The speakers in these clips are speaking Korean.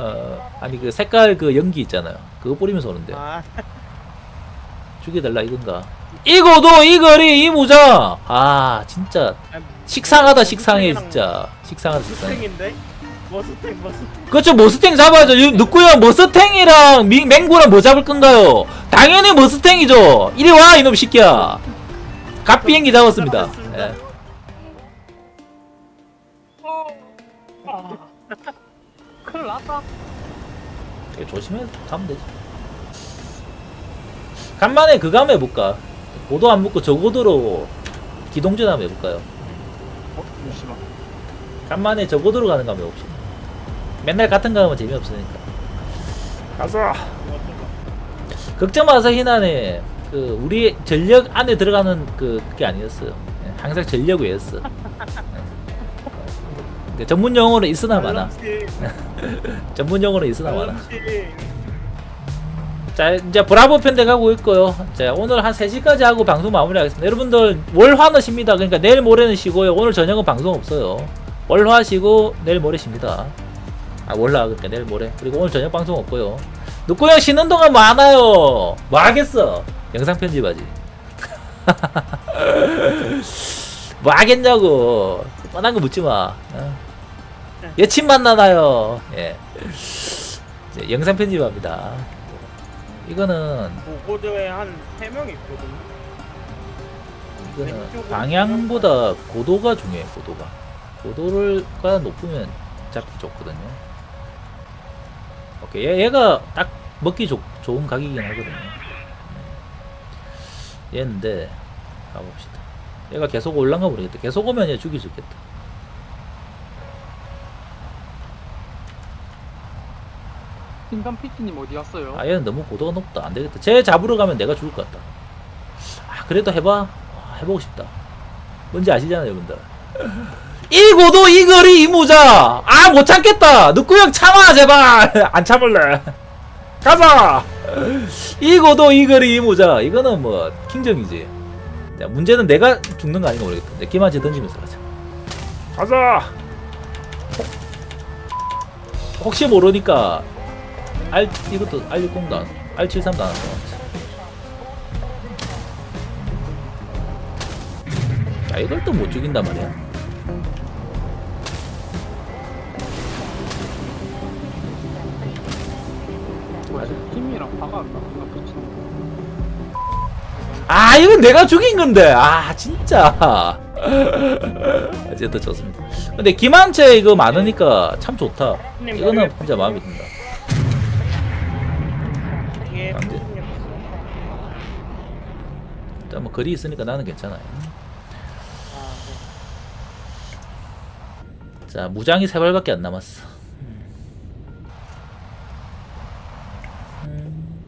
어 아니 그 색깔 그 연기 있잖아요. 그거 뿌리면서 오는데 아, 죽여달라 이건가? 이거도 이 거리 이 모자. 아 진짜 식상하다 식상해 진짜 식상하다 식상해. 머스탱인데? 머스탱 머스탱 그렇죠 머스탱 잡아야죠. 이 누구야 머스탱이랑 미, 맹구랑 뭐 잡을 건가요? 당연히 머스탱이죠. 이리 와 이놈 새끼야. 갓 비행기 잡았습니다. 예. 났다. 되게 조심해 가면 되지. 간만에 그거 한번 해볼까? 고도 안 묶고 저고도로 기동전 한번 해볼까요? 어, 잠시만. 간만에 저고도로 가는 거 한번 해봅시다. 맨날 같은 거 하면 재미없으니까. 가자. 걱정 마세요 희나네. 그 우리 전력 안에 들어가는 그 그게 아니었어요. 예, 항상 전력 외였어. 예. 그 전문 용어로 있으나 마나. 전문 용어로 있으나 마나. 자 이제 브라보 편대 가고 있고요. 자 오늘 한 3시까지 하고 방송 마무리하겠습니다. 여러분들 월화는 쉽니다. 그러니까 내일 모레는 쉬고요. 오늘 저녁은 방송 없어요. 월화 쉬고 내일 모레 쉽니다. 아 월화 그러니까 내일 모레. 그리고 오늘 저녁 방송 없고요. 누구 형 쉬는 동안 뭐 하나요? 뭐 하겠어? 영상 편집하지. 뭐 하겠냐고. 뻔한 거 묻지 마. 어? 여친 만나나요? 예. 이제 영상 편집합니다. 이거는 고고도에 한 3명 있거든 이거는 방향보다 고도가 중요해 고도가. 고도를가 높으면 잡기 좋거든요. 오케이 얘, 얘가 딱 먹기 좋, 좋은 각이긴 하거든요. 얘인데 가봅시다. 얘가 계속 올라가 모르겠다. 계속 오면 얘 죽일 수 있겠다 인간 PT님 어디 갔어요? 아 얘는 너무 고도가 높다. 안 되겠다. 쟤 잡으러 가면 내가 죽을 것 같다. 아 그래도 해봐. 아, 해보고 싶다. 뭔지 아시잖아요 여러분들. 이 고도 이 거리 이 모자. 아 못 참겠다. 누구형 참아 제발. 안 참을래. 가자. 이 고도 이 거리 이 모자. 이거는 뭐 킹정이지. 자 문제는 내가 죽는 거 아닌가 모르겠다. 내 기만치 던지면서 가자. 가자. 혹- 혹시 모르니까 R 이것도 R60도 안, R73도 안 왔어. 야 이걸 또 못 죽인단 말이야. 팀이랑 PT님. 아 이건 내가 죽인 건데. 아 진짜. 어쨌든 좋습니다. 근데 김한채 이거 많으니까 참 좋다. 이거는 진짜 마음에 든다. 이게 안 돼. 무슨 일 일단 뭐 거리 있으니까 나는 괜찮아요. 아, 자 무장이 세 발밖에 안 남았어. 음.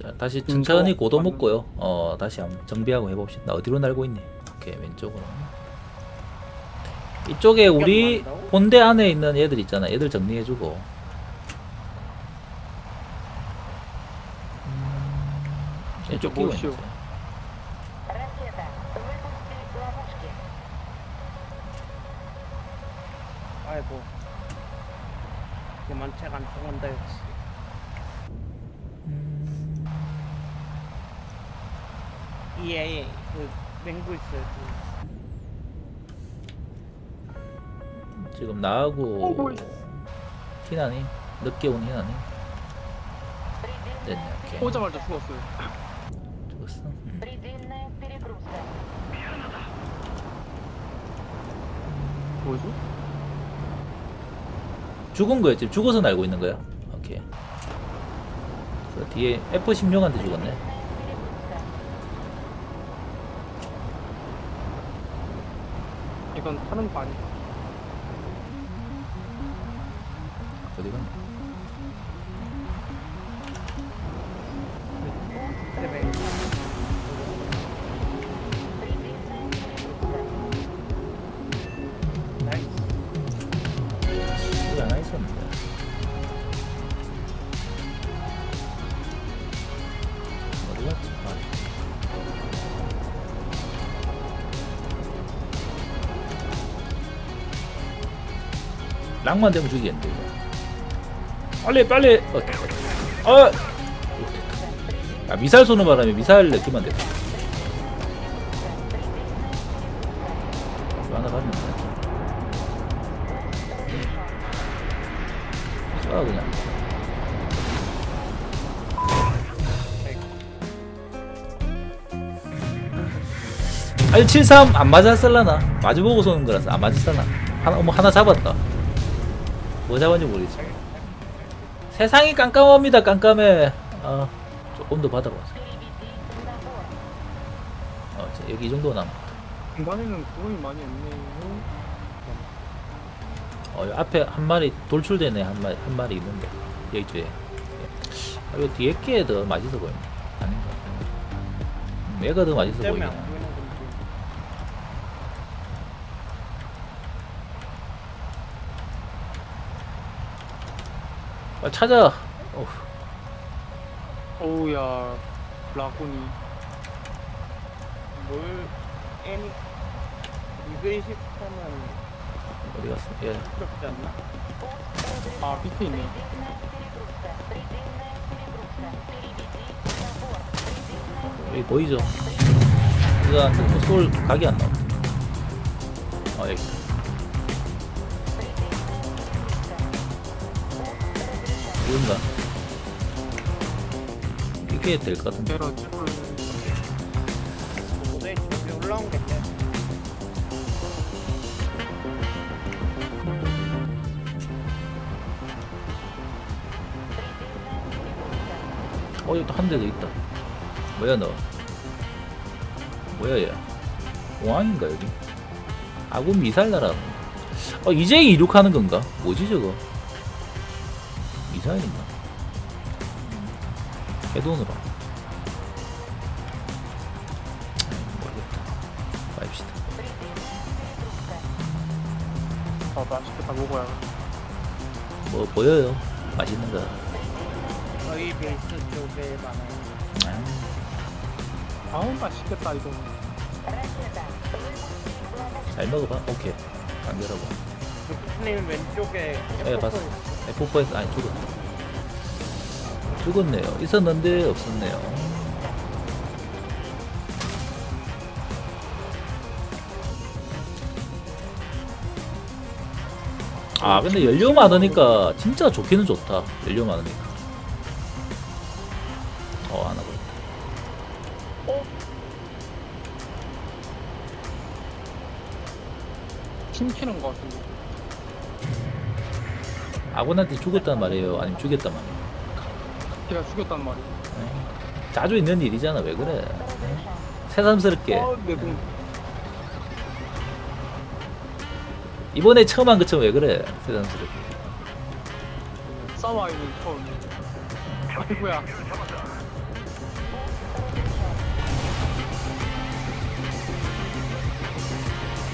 자 다시 천천히 고도 맞는- 먹고요. 어 다시 한번 정비하고 해봅시다. 나 어디로 날고 있니? 오케이 왼쪽으로. 이쪽에 우리 난다고? 본대 안에 있는 얘들 있잖아. 얘들 정리해주고. 음, 이쪽 끼고? 있네. 잘 안 통한다 역시. 음. 예, 예. 그 맹구 있어요. 그. 지금 나하고 어, 희나님 늦게 온 희나님 됐냐 오케이 오자마자 죽었어요. 죽었어 뭐죠? 죽은 거야 지금 죽어서 날고 있는 거야 오케이. 그 뒤에 F16한테 죽었네. 이건 타는 거 아니야? 어디 갔나 락만 되면 죽이겠는데 이거. 빨리 빨리. 어, 어. 아, 미사일 쏘는 바람에 미사일 돼. 이거 하나 가면 돼. 쏴, 그냥. 아니 73 안 맞았을라나? 마주보고 쏘는 거라서 안 맞았을라나? 하나 뭐 하나 잡았다 뭐 잡았는지 모르겠지. 세상이 깜깜합니다 깜깜해. 아 조금 더 받아봐서 어, 어 여기 이 정도 남아. 중간에는 구름이 많이 없네요. 어, 앞에 한 마리 돌출되네 한 마리 한 마리 있는데. 여기 뒤에. 아, 이 뒤에 게 더 맛있어 보이네. 아닌가? 음, 얘가 더 맛있어 보이네. 아, 찾아. 어우야 라군이 뭘 N 224만 어디 갔어? 예. 않나? 아 밑에 있네 여기 보이죠? 우리가 어, 각이 안 나와. 아, 여기. 이건가 이게 될 것 같은데. 모델 올라온 게. 어 여기 또한대더 있다. 뭐야 너? 뭐야 얘? 공항인가 여기? 아군 미사일 날아가는 어 이제 이륙하는 건가? 뭐지 저거 디자인은 뭐 해돈으로. 모르겠다 빠입시다 아 맛있겠다 먹어야 뭐 보여요. 맛있는 거. 저희 베이스 쪽에 많아요 아우 맛있겠다 이거. 잘 먹어봐. 오케이. 간결하고. 그 부스님 왼쪽에 예, 봤어. F4에서 아니 죽었네 죽었네요. 있었는데 없었네요. 아 근데 연료 많으니까 진짜 좋기는 좋다. 연료 많으니까. 어 하나 더. 침튀는 것 같은데. 아군한테 죽었단 말이에요 아니면 죽였단 말이에요 걔가 죽였단 말이야. 에이, 자주 있는 일이잖아 왜 그래 에이, 새삼스럽게 어, 내 돈. 이번에 처음 한 것처럼 왜 그래 새삼스럽게 싸와이는 처음. 아이고야.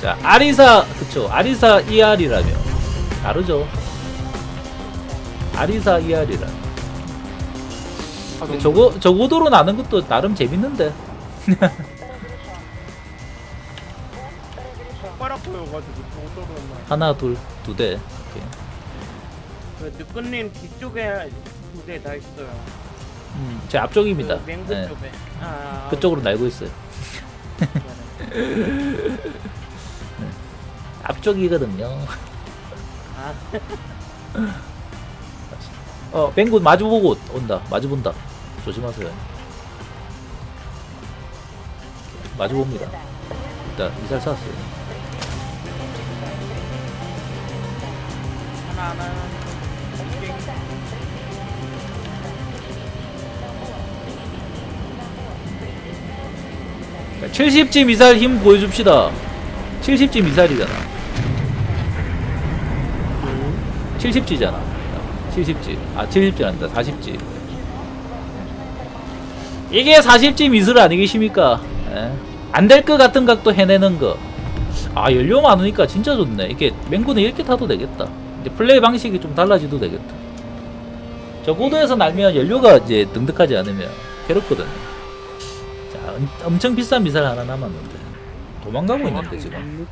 자, 아리사, 그쵸. 아리사 ER이라며. 다르죠. 아리사. 자동. 저거, 저고도로 나는 것도 나름 재밌는데. 손가락 보여가지고 저도로만. 하나, 둘, 두 대. 이렇게. 그 느끈님 뒤쪽에 두 대 다 있어요. 음, 제 앞쪽입니다. 그 맹구 네. 쪽에. 아, 그쪽으로 날고 있어요. 그러네. 앞쪽이거든요. 아, 어, 뱅구 마주보고 온다. 마주본다. 조심하세요. 마주봅니다. 일단 미사일 쐈어요. 하나 하나. 오케이. 70G 미사일 힘 보여줍시다. 70G 미사일이잖아. 70G잖아. 70G. 아, 70G 아니다. 40G. 이게 40G 미술 아니겠습니까? 안 될 것 같은 각도 해내는 거. 아, 연료 많으니까 진짜 좋네. 이게 맹구는 이렇게 타도 되겠다. 이제 플레이 방식이 좀 달라지도 되겠다. 저 고도에서 날면 연료가 이제 등득하지 않으면 괴롭거든. 자, 엄- 엄청 비싼 미사일 하나 남았는데. 도망가고 있는데, 지금.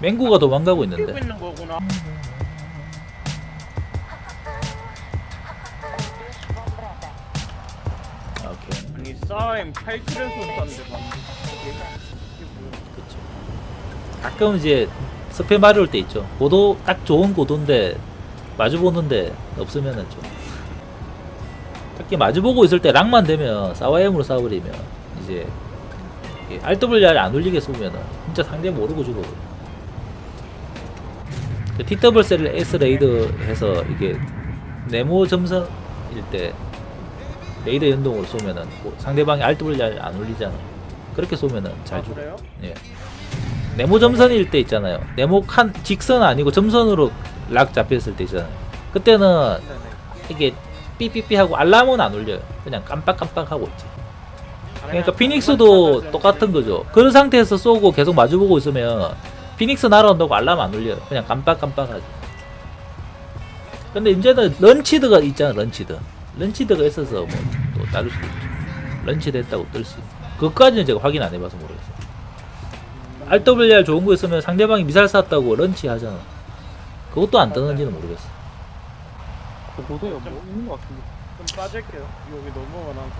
맹구가 도망가고 있는데. 상대방이 싸임 8킬에서 쐈는데. 가끔 이제 스페 마려울 때 있죠. 고도 딱 좋은 고도인데 마주 보는데 없으면은 좀 특히 마주 보고 있을 때 락만 되면 사와엠으로 싸워버리면 이제 RWR 안 울리게 쏘면은 진짜 상대 모르고 죽어버려. 그 TWL S 레이드 해서 이게 네모 점선일 때 레이더 연동으로 쏘면은 뭐 상대방이 RWR 안 울리잖아. 그렇게 쏘면은 잘 아, 죽어. 그래요? 예. 네모 점선일 때 있잖아요. 네모 칸 직선 아니고 점선으로 락 잡혔을 때 있잖아요. 그때는 네네 이게 삐삐삐 하고 알람은 안 울려요. 그냥 깜빡깜빡 하고 있지. 그러니까 피닉스도 똑같은 거죠. 그런 상태에서 쏘고 계속 마주보고 있으면 피닉스 날아온다고 알람 안 울려요. 그냥 깜빡깜빡 하지. 근데 이제는 런치드가 있잖아, 런치드. 런치드가 있어서 뭐또 다를 수도 있죠. 런치드 했다고 뜰 수. 있고. 그것까지는 제가 확인 안 해봐서 모르겠어요. RWR 좋은 거 있으면 상대방이 미사일 쐈다고 런치 하잖아. 그것도 안 뜨는지는 모르겠어. 그 고도에 뭐 있는 것 같은데. 좀 빠질게요 여기 너무 많아서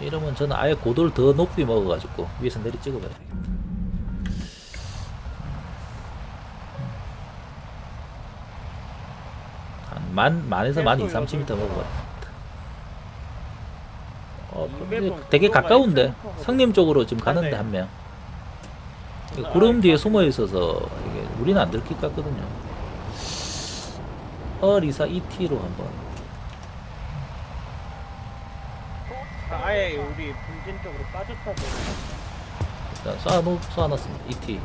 이러면 저는 아예 고도를 더 높이 먹어가지고 위에서 내리 찍어봐야 되겠다. 한 만, 만에서 만 2, 30m 먹어봐야 어, 근데 되게 가까운데 성님 쪽으로 지금 가는데 네. 한 명. 이게 구름 뒤에 숨어 있어서 이게 우리는 안 들킬 것 같거든요. 어리사 ET로 한번. 아, 아예 우리 분진 쪽으로 빠졌다고 일단 쏴놓, 쏴놨습니다. ET.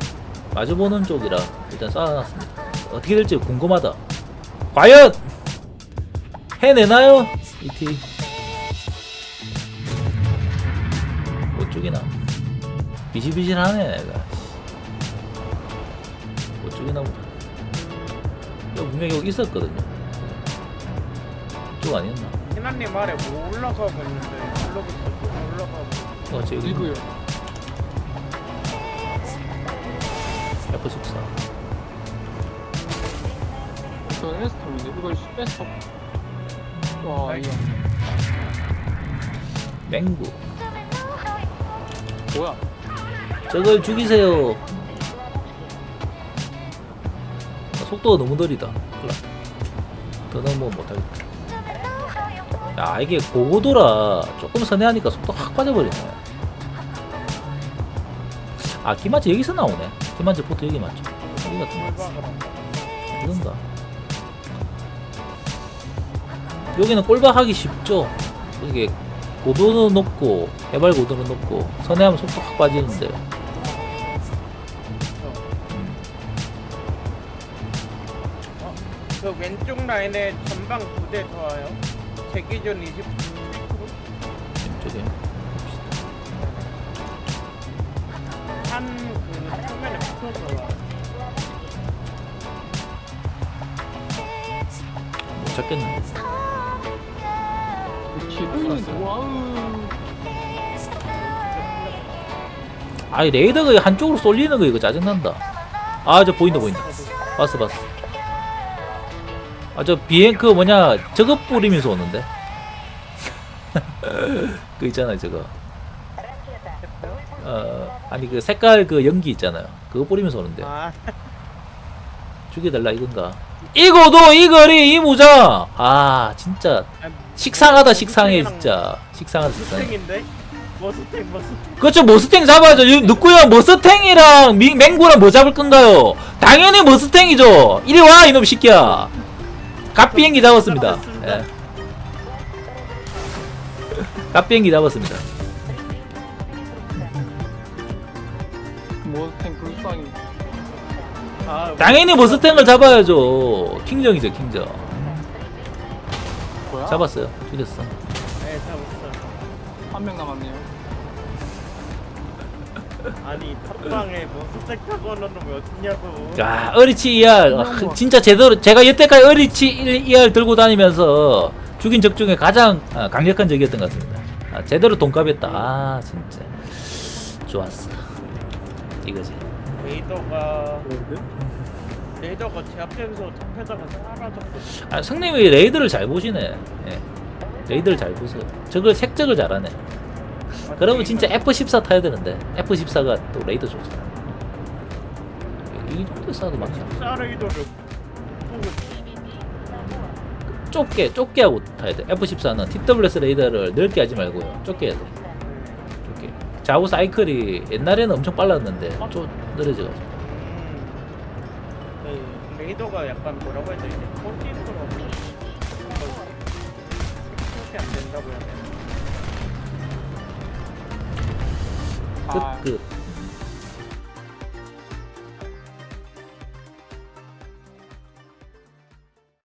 마주보는 쪽이라 일단 쏴놨습니다. 어떻게 될지 궁금하다. 과연! 해내나요? ET. 비실비실하네, 내가. 못 죽이나 보다. 여기 분명히 여기 있었거든요. 이쪽 아니었나? 희나님 아래 뭐 올라가고 있는데 올라가고 있어 올라가고 어, 저 여기 일구요. F14. 저 에스텀인데 이걸 에스텀. 와 아이. 이거 맹구. 뭐야? 저걸 죽이세요. 아, 속도가 너무 느리다. 더 넘으면 못하겠다. 야, 이게 고고도라 조금 선회하니까 속도 확 빠져버리네. 아, 기마치 여기서 나오네. 기마치 포트 여기 맞죠? 여기 같은 거. 이건가? 여기는 꼴박하기 쉽죠. 이게 고도는 높고 해발 고도는 높고 선회하면 속도 확 빠지는데 라인에 전방 부대 좋아요 제 기준 27% 이쪽에 한그 표면에 붙어서 와 못. 기분이 와우. 아이 레이더가 한쪽으로 쏠리는 거 이거 짜증난다. 아 저 보인다 보인다. 봤어 봤어. 아 저 비행 그 뭐냐 저거 뿌리면서 오는데. 그 있잖아요 저거. 어 아니 그 색깔 그 연기 있잖아요. 그거 뿌리면서 오는데 아 죽여달라 이건가? 이거도 이 거리 이 모자. 아 진짜 식상하다 식상해 진짜 식상하다 식상해. 머스탱 머스탱 그렇죠 머스탱 잡아야죠 이 누구야 머스탱이랑 미, 맹구랑 뭐 잡을 건가요 당연히 머스탱이죠 이리 와 이놈 새끼야 갓비행기 잡았습니다. 예. 갓비행기 잡았습니다. 뭐아 당연히 머스탱을 잡아야죠. 킹정이죠 킹정. 뭐야? 잡았어요. 죽였어. 네 잡았어 한 명 남았네요. 아니 탑방에 타고 오는 놈이 어딨냐고 야 어리치 ER 아, 진짜 제대로 제가 여태까지 어리치 ER 들고 다니면서 죽인 적 중에 가장 아, 강력한 적이었던 것 같습니다 아, 제대로 돈값했다 아 진짜 좋았어 이거지 레이더가 뭔데? 레이더가 제 앞에서 잡혀다가 사라졌거든 아, 성님이 레이드를 잘 보시네. 예. 레이드를 잘 보세요. 저걸 색적을 잘하네. 그러면 진짜 F14 타야 되는데 F14가 또 레이더 좋잖아 이 정도 쏴도 막혀 사레이더를 좁게 좁게 하고 타야 돼. F14는 TWS 레이더를 넓게 하지 말고요. 좁게 해야 돼. 좁게. 좌우 사이클이 옛날에는 엄청 빨랐는데 좀 느려져가지고. 그 레이더가 약간 뭐라고 해야 되지? 폴티스로 그렇게 안 된다고 해야 되나? 아, 그, 그